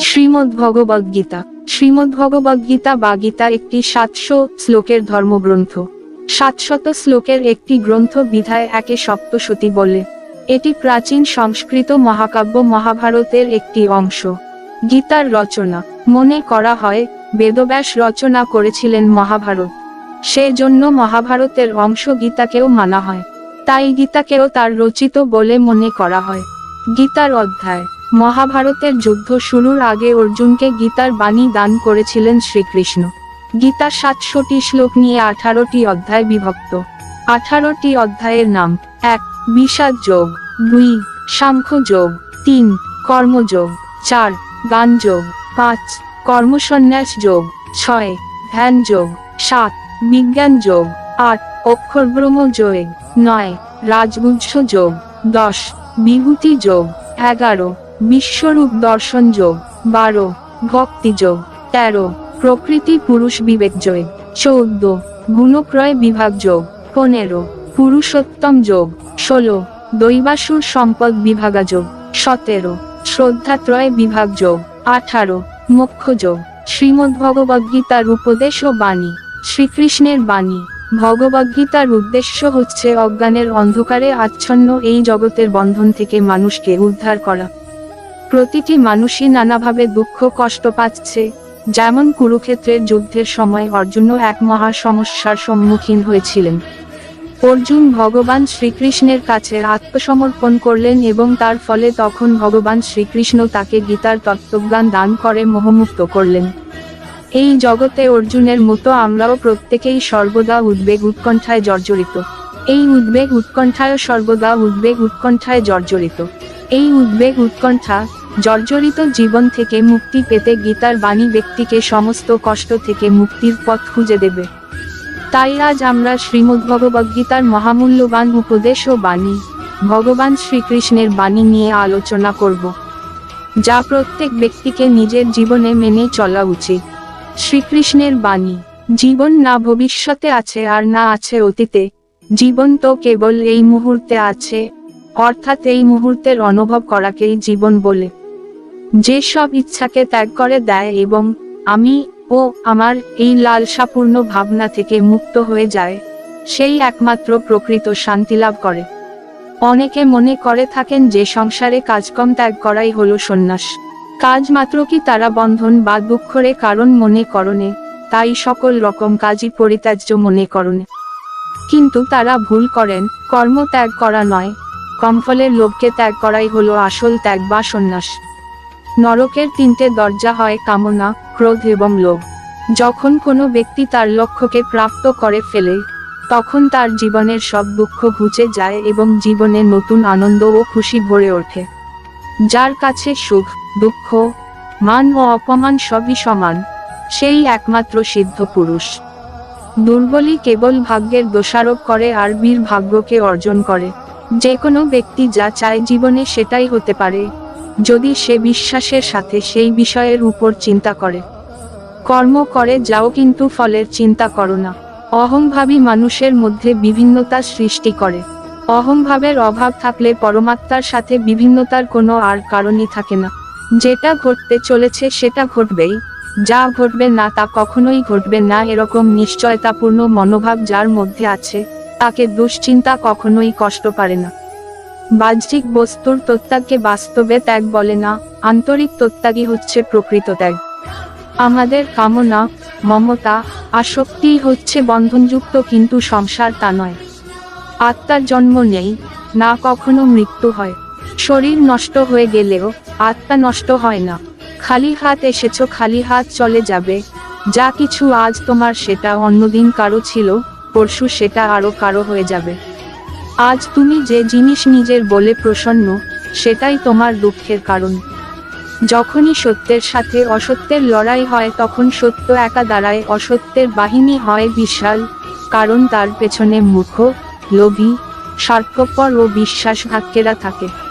শ্রীমদ্ ভগবদ গীতা। শ্রীমদ্ ভগবদ বা গীতা একটি সাতশো শ্লোকের ধর্মগ্রন্থ। সাতশত শ্লোকের একটি গ্রন্থ বিধায় একে সপ্তশতী বলে। এটি প্রাচীন সংস্কৃত মহাকাব্য মহাভারতের একটি অংশ। গীতার রচনা। মনে করা হয়, বেদব্যাস রচনা করেছিলেন মহাভারত। সেজন্য মহাভারতের অংশ গীতাকেও মানা হয়। তাই গীতাকেও তার রচিত বলে মনে করা হয়। গীতার অধ্যায়। মহাভারতের যুদ্ধ শুরুর আগে অর্জুনকে গীতার বাণী দান করেছিলেন শ্রীকৃষ্ণ। গীতা সাতশোটি শ্লোক নিয়ে আঠারোটি অধ্যায় বিভক্ত। আঠারোটি অধ্যায়ের নাম এক, বিষাদ যোগ, দুই, সাংখ্য যোগ, তিন, কর্মযোগ, চার, গান যোগ, পাঁচ, কর্মসন্ন্যাস যোগ, ছয়, ধ্যান যোগ, সাত, বিজ্ঞান যোগ, আট, অক্ষরব্রহ্ম যোগ, নয় রাজগুচ্ছ যোগ, দশ বিভূতি যোগ, এগারো, বিশ্বরূপ দর্শন যোগ, বারো, ভক্তি যোগ, তেরো, প্রকৃতি পুরুষ বিবেক যোগ, চৌদ্দ গুণক্রয় বিভাগ যোগ, পনেরো, পুরুষোত্তম যোগ, ষোলো, দৈবাসুর সম্পদ বিভাগা যোগ, সতেরো, শ্রদ্ধাত্রয় বিভাগ যোগ, আঠারো, মোক্ষ যোগ, শ্রীমদ্ ভগবদ্গীতার উপদেশ ও বাণী, শ্রীকৃষ্ণের বাণী। ভগবদ্গীতার উদ্দেশ্য হচ্ছে অজ্ঞানের অন্ধকারে আচ্ছন্ন এই জগতের বন্ধন থেকে মানুষকে উদ্ধার করা। প্রতিটি মানুষই নানাভাবে দুঃখ কষ্ট পাচ্ছে, যেমন কুরুক্ষেত্রের যুদ্ধের সময় অর্জুনও এক মহা সমস্যার সম্মুখীন হয়েছিলেন। অর্জুন ভগবান শ্রীকৃষ্ণের কাছে আত্মসমর্পণ করলেন এবং তার ফলে তখন ভগবান শ্রীকৃষ্ণ তাকে গীতার তত্ত্বজ্ঞান দান করে মোহমুক্ত করলেন। এই জগতে অর্জুনের মতো আমরাও প্রত্যেকেই সর্বদা উদ্বেগ উৎকণ্ঠায় জর্জরিত। এই উদ্বেগ উৎকণ্ঠায় সর্বদা উদ্বেগ উৎকণ্ঠায় জর্জরিত। এই উদ্বেগ উৎকণ্ঠা, জর্জরিত জীবন থেকে মুক্তি পেতে গীতার বাণী ব্যক্তিকে সমস্ত কষ্ট থেকে মুক্তির পথ খুঁজে দেবে। তাই আজ আমরা শ্রীমদ্ভগবদ্গীতার মহামূল্যবান উপদেশ ও বাণী, ভগবান শ্রীকৃষ্ণের বাণী নিয়ে আলোচনা করব, যা প্রত্যেক ব্যক্তিকে নিজের জীবনে মেনে চলা উচিত। শ্রীকৃষ্ণের বাণী, জীবন না ভবিষ্যতে আছে আর না আছে অতীতে, জীবন তো কেবল এই মুহূর্তে আছে, অর্থাৎ এই মুহূর্তের অনুভব করাকেই জীবন বলে। যে সব ইচ্ছাকে ত্যাগ করে দেয় এবং আমি ও আমার এই লালসাপূর্ণ ভাবনা থেকে মুক্ত হয়ে যায়, সেই একমাত্র প্রকৃত শান্তি লাভ করে। অনেকে মনে করে থাকেন যে সংসারে কাজকম ত্যাগ করাই হলো সন্ন্যাস। কাজ মাত্র কি তারা বন্ধন বা দুঃখরে কারণ মনে করণে তাই সকল রকম কাজই পরিত্যাজ্য মনে করণে কিন্তু তারা ভুল করেন, কর্ম ত্যাগ করা নয়। কমফলের লোককে ত্যাগ করাই হলো আসল ত্যাগ বা সন্ন্যাস। নরকের তিনটে দরজা হয় কামনা, ক্রোধ এবং লোভ। যখন কোনো ব্যক্তি তার লক্ষ্যকে প্রাপ্ত করে ফেলে, তখন তার জীবনের সব দুঃখ ঘুচে যায় এবং জীবনে নতুন আনন্দ ও খুশি ভরে ওঠে। যার কাছে সুখ, দুঃখ, মান ও অপমান সবই সমান, সেই একমাত্র সিদ্ধ পুরুষ। দুর্বলই কেবল ভাগ্যের দোষারোপ করে আর বীর ভাগ্যকে অর্জন করে। যে কোনো ব্যক্তি যা চায় জীবনে সেটাই হতে পারে। যদি সে বিশ্বাসের সাথে সেই বিষয়ের উপর চিন্তা করে। কর্ম করে যাও কিন্তু ফলের চিন্তা করো না। অহংভাবী মানুষের মধ্যে বিভিন্নতা সৃষ্টি করে। অহংভাবের অভাব থাকলে পরমাত্মার সাথে বিভিন্নতার কোনো আর কারণই থাকে না। যেটা ঘটতে চলেছে সেটা ঘটবেই। যা ঘটবে না তা কখনোই ঘটবে না এরকম নিশ্চয়তাপূর্ণ মনোভাব যার মধ্যে আছে, তাকে দুশ্চিন্তা কখনোই কষ্ট পারে না। বাহ্যিক বস্তুর তত্ত্বাগকে বাস্তবে ত্যাগ বলে না, আন্তরিক তত্ত্বাগই হচ্ছে প্রকৃত ত্যাগ। আমাদের কামনা, মমতা আসক্তি হচ্ছে বন্ধনযুক্ত কিন্তু সংসার তা নয়। আত্মার জন্ম নেই, না কখনো মৃত্যু হয়। শরীর নষ্ট হয়ে গেলেও আত্মা নষ্ট হয় না। খালি হাত এসেছ, খালি হাত চলে যাবে। যা কিছু আজ তোমার সেটা অন্যদিন কারও ছিল, পরশু সেটা আরও কারও হয়ে যাবে। আজ তুমি যে জিনিস নিজের বলে প্রসন্ন, সেটাই তোমার দুঃখের কারণ। যখনই সত্যের সাথে অসত্যের লড়াই হয়, তখন সত্য একা দাঁড়ায়, অসত্যের বাহিনী হয় বিশাল, কারণ তার পেছনে মূর্খ লোভী স্বার্থপর ও বিশ্বাসঘাতকেরা থাকে।